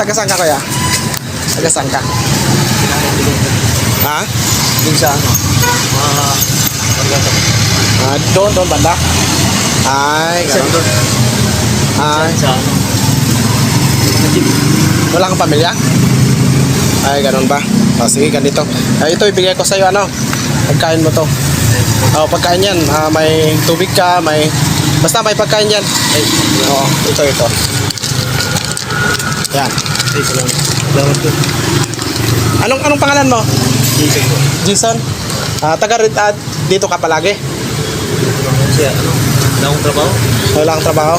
taga saan ka kuya? Taga saan ka? Ha? Dun sa ano, pagkata. Ah, doon, doon banda? Ay, ganun. doon, Ay, sa ano. wala kang pamilya? Ay, ganun ba? O, sige, ganito. Ay, ito, ibigay ko sa'yo, ano? Pagkain mo to. O, pagkain yan. Ah, may tubig ka, may... Basta may pagkain yan. Ay, oo, ito, ito. Yan. Ay, salamat. Salamat po. Anong, anong pangalan mo? Jason po. Jason? Ah, taga rin- ah, dito ka palagi? Kasi ano, wala akong trabaho. Wala kang trabaho?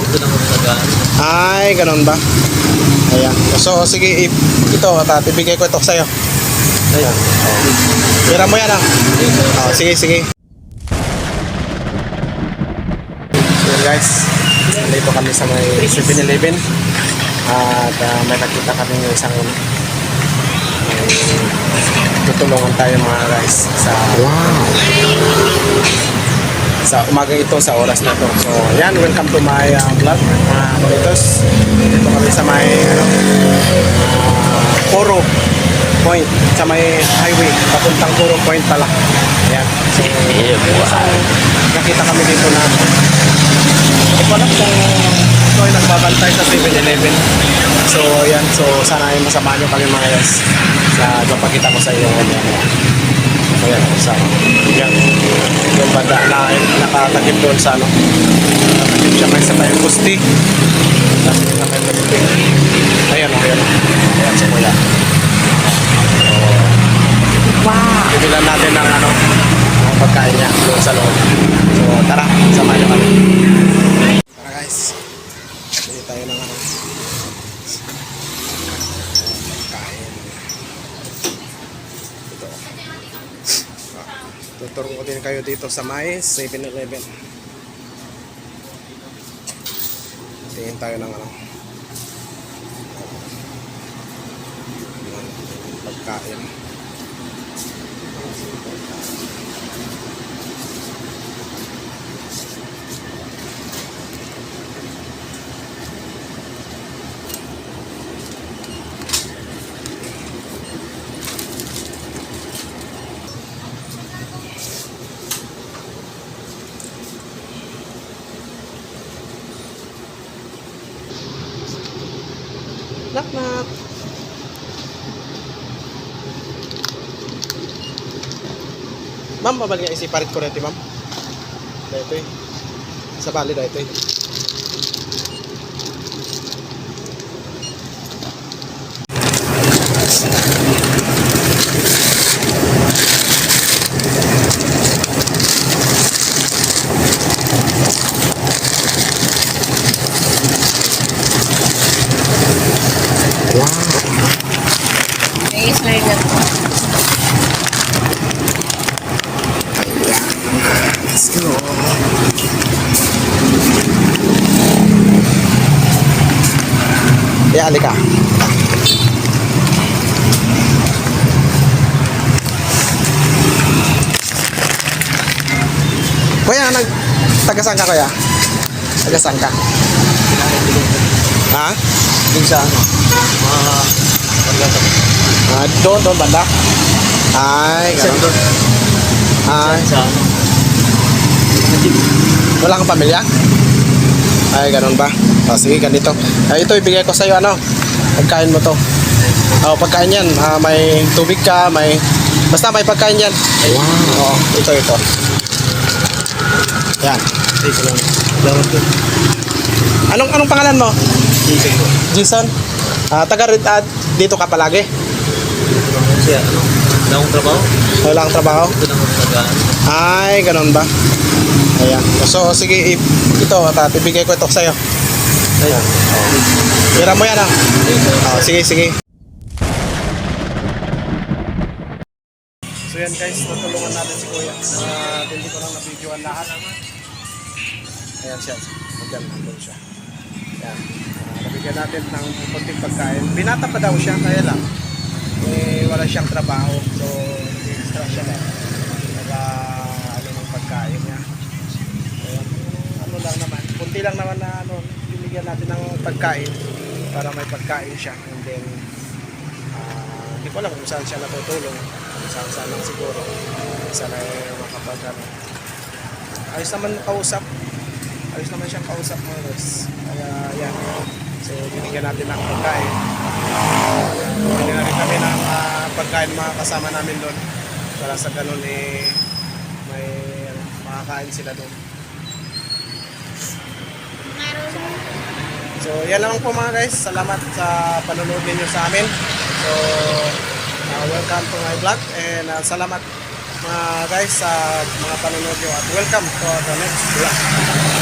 Ay, ganun ba? Ayan. So, sige, i- ito, at ibigay ko ito sa'yo. Ay, Tira mo yan, ah. Oh, sige, sige. Yun, guys, dito kami sa may 7-Eleven. At ah, may nakita kami yung isang may tutulungan tayo mga guys sa sa umaga ito sa oras na to. So, yan, welcome to my uh, vlog, mga kalitos. Dito kami sa may ano, uh, Poro Point, sa may highway, papuntang Poro Point pala. Yan. So, nakita kami dito na hindi ko alam kung 11. So, yan. So, sana ay masama nyo kami mga guys sa papakita ko sa iyo. Yan. So, yan. Sa, yan. Yung banda na nakatakip doon sa ano. Nakatakip siya may sa tayong gusti. Nakatakip na tayong gusti. Ayan, ayan. Ayan sa kuya. Wow. Bibilan natin ng ano, ang pagkain niya doon sa loob. So, tara, samahan nyo kami. Tuturo ko din kayo dito sa may 7-Eleven. Tingin tayo ng ano. Yan, Pagkain. Knock knock. Ma'am, mabalik nga isiparit ko rete, ma'am. Dito eh. Sa bali dito eh. I-slide na po. Let's go. Yeah, halika. Kuya, nag... Taga saan ka, kuya? Taga saan ka? Ha? Dun sa ano, pagkata. Ah, doon, doon, banda? Ay, ganun. doon, Ay, wala kang pamilya? Ay, ganun ba? O, sige, ganito. Ay, ito, ibigay ko sa'yo, ano? Pagkain mo to. O, pagkain yan. Ah, may tubig ka, may... Basta may pagkain yan. Wow. Oo, ito, ito. Yan. Ay, salamat. Salamat po. Anong, anong pangalan mo? Jason. Jason? Ah, taga ah, dito ka palagi? Kasi ano, wala akong trabaho. Wala kang trabaho? Doon ako nag Ay, ganun ba? Ayan. So, sige, i- ito, at ibigay ko ito sa'yo. Ay, Tira mo yan, ah. Oh, sige, sige. So yan guys, tutulungan natin si Kuya na hindi ko lang na-videoan lahat. Ayan siya. Diyan, nandun siya. Ayan. Nabigyan natin ng konting pagkain. Binata pa daw siya, kaya lang. Eh, wala siyang trabaho. So, extra siya na. Naga, ano ng pagkain niya. Ayan. Ano lang naman. Kunti lang naman na ano, binigyan natin ng pagkain. para may pagkain siya and then ah, hindi ko alam kung saan siya natutulong saan saan lang siguro sana ay makapag ano. ayos naman kausap ayos naman siyang kausap mga guys kaya yan so binigyan natin ng pagkain Bili na rin kami ng ah, pagkain mga kasama namin doon para sa ganun eh may ano, makakain sila doon So, yan lang po mga guys. Salamat sa panonood ninyo sa amin. So, uh, welcome to my vlog and uh, salamat mga guys sa mga panonood nyo at welcome to the next vlog.